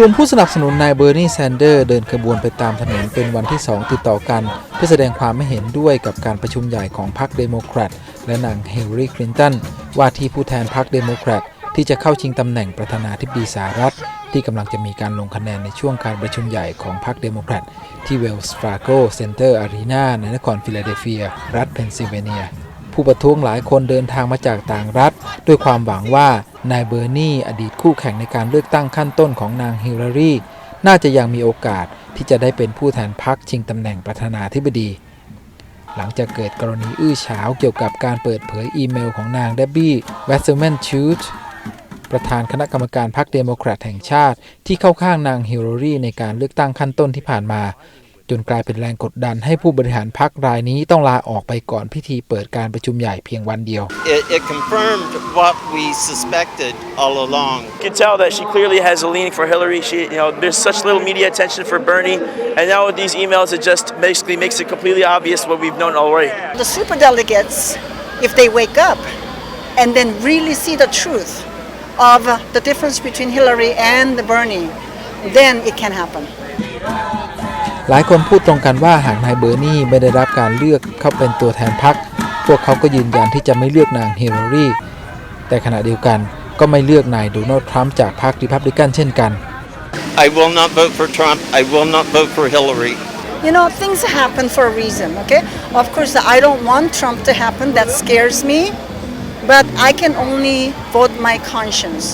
ลุ่มผู้สนับสนุนนายเบอร์นีแซนเดอร์เดินขบวนไปตามถนนเป็นวันที่ 2 ติดต่อกัน เพื่อแสดงความไม่เห็นด้วยกับการประชุมใหญ่ของพรรคเดโมแครตและนางเฮลลีคลินตันว่าที่ผู้แทนพรรคเดโมแครตที่จะเข้าชิงตำแหน่งประธานาธิบดีสหรัฐ ที่กำลังจะมีการลงคะแนนในช่วงการประชุมใหญ่ของพรรคเดโมแครตที่เวลส์ฟราโกเซ็นเตอร์อารีนาในนครฟิลาเดลเฟีย รัฐเพนซิลเวเนีย ผู้ประท้วงหลายคนเดินทางมาจากต่างรัฐ ด้วยความหวังว่า นายเบอร์นีอดีตคู่แข่งในการเลือกตั้งขั้นต้นของนางฮิลลารีน่าจะยังมีโอกาสที่จะได้เป็นผู้แทนพรรคชิงตำแหน่งประธานาธิบดี หลังจากเกิดกรณีอื้อฉาวเกี่ยวกับการเปิดเผยอีเมลของนางเดบบี้แวสเซลแมนชูตประธานคณะกรรมการพรรคเดโมแครตแห่งชาติ ที่เข้าข้างนางฮิลลารีในการเลือกตั้งขั้นต้นที่ผ่านมา จนกลายเป็นแรงกดดันให้ผู้บริหารพรรครายนี้ต้องลาออกไปก่อนพิธีเปิดการประชุมใหญ่เพียงวันเดียว It, it confirmed what we suspected all along. You can tell that she clearly has a leaning for Hillary. She, you know, there's such little media attention for Bernie, and now with these emails, it just basically makes it completely obvious what we've known already. The superdelegates, if they wake up and then really see the truth of the difference between Hillary and Bernie, then it can happen. หลายคนพูดตรงกันว่าหากนายเบอร์นีไม่ได้รับการเลือกเข้าเป็นตัวแทนพรรคพวกเขาก็ยืนยันที่จะไม่เลือกนางฮิลลารีแต่ขณะเดียวกันก็ไม่เลือกนายโดนัลด์ทรัมป์จากพรรคริพับลิกันเช่นกัน I will not vote for Trump. I will not vote for Hillary. You know, things happen for a reason, okay? Of course, I don't want Trump to happen, that scares me, but I can only vote my conscience.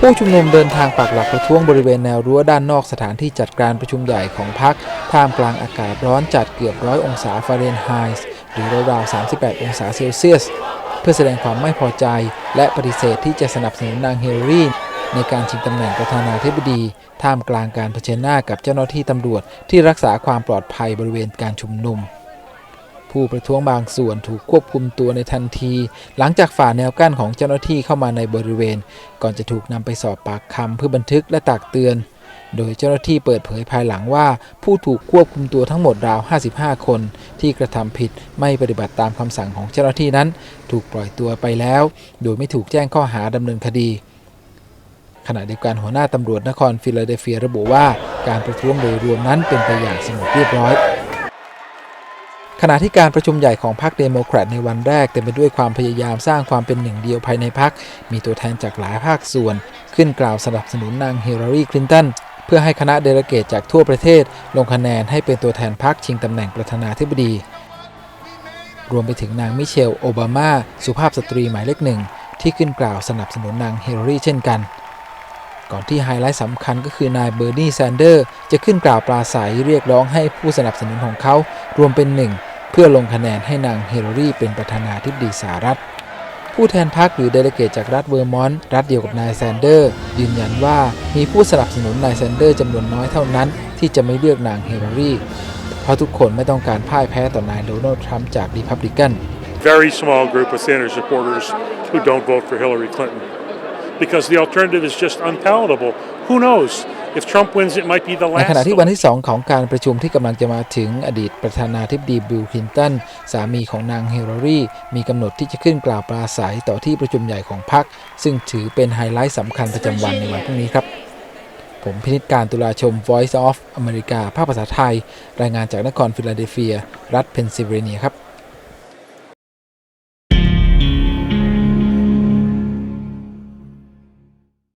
ผู้ชุมนุมเดินทางปักหลักประท้วงบริเวณแนวรั้วด้านนอกสถานที่จัดการประชุมใหญ่ของพรรคท่ามกลางอากาศร้อนจัดเกือบร้อยองศาฟาเรนไฮต์หรือราวๆ38 องศาเซลเซียส เพื่อแสดงความไม่พอใจและปฏิเสธที่จะสนับสนุนนางเฮลลารีในการชิงตำแหน่งประธานาธิบดี ท่ามกลางการเผชิญหน้ากับเจ้าหน้าที่ตำรวจที่รักษาความปลอดภัยบริเวณการชุมนุม ผู้ประท้วงบางส่วนถูกควบคุมตัวในทันที หลังจากฝ่าแนวกั้นของเจ้าหน้าที่เข้ามาในบริเวณ ก่อนจะถูกนำไปสอบปากคำเพื่อบันทึกและตักเตือน โดยเจ้าหน้าที่เปิดเผยภายหลังว่า ผู้ถูกควบคุมตัวทั้งหมดราว 55 คน ที่กระทำผิดไม่ปฏิบัติตามคำสั่งของเจ้าหน้าที่นั้น ถูกปล่อยตัวไปแล้ว โดยไม่ถูกแจ้งข้อหาดำเนินคดีขณะเดียวกันหัวหน้าตำรวจนครฟิลาเดลเฟียระบุว่า การประท้วงโดยรวมนั้นเป็นไปอย่างสงบเรียบร้อย ขณะที่การประชุมใหญ่ของพรรคเดโมแครตในวันแรกเต็มไปด้วยความพยายามสร้างความเป็นหนึ่งเดียวภายในพรรค มีตัวแทนจากหลายภาคส่วน ขึ้นกล่าวสนับสนุนนางฮิลลารีคลินตันเพื่อให้คณะเดลเกตจากทั่วประเทศ ลงคะแนนให้เป็นตัวแทนพรรคชิงตำแหน่งประธานาธิบดี รวมไปถึงนางมิเชล โอบามา สุภาพสตรีหมายเลขหนึ่ง ที่ขึ้นกล่าวสนับสนุนนางฮิลลารีเช่นกัน ก่อนที่ไฮไลท์สำคัญก็คือนายเบอร์นีแซนเดอร์จะขึ้นกล่าวปราศัยเรียกร้องให้ผู้สนับสนุนของเขารวมเป็นหนึ่ง พื่อลงคะแนนให้นางเฮลลรีเป็นประธานาธิบดีสหรัฐ ผู้แทนพรรคหรือเดลเกตจากรัฐเวอร์มอนต์รัฐเดียวกับนายแซนเดอร์ ยืนยันว่ามีผู้สนับสนุนนายแซนเดอร์จำนวนน้อยเท่านั้นที่จะไม่เลือกนางเฮลลรีเพราะทุกคนไม่ต้องการพ่ายแพ้ต่อนายโดนัลด์ทรัมป์จากรีพับลิกัน very small group of Sanders supporters who don't vote for Hillary Clinton because the alternative is just unpalatable. Who knows? If Trump wins, it might be the ใน last. ขณะที่วันที่ 2 ของการประชุมที่กำลังจะมาถึงอดีตประธานาธิบดีบิลคลินตันสามีของนางเฮลลารีมีกำหนดที่จะขึ้นกล่าวปราศัยต่อที่ประชุมใหญ่ของพรรคซึ่งถือเป็นไฮไลท์สำคัญประจำวันในวันพรุ่งนี้ครับ ผมพินิจการตุลาชม Voice of America ภาคภาษาไทย รายงานจากนครฟิลาเดลเฟีย รัฐเพนซิลเวเนียครับ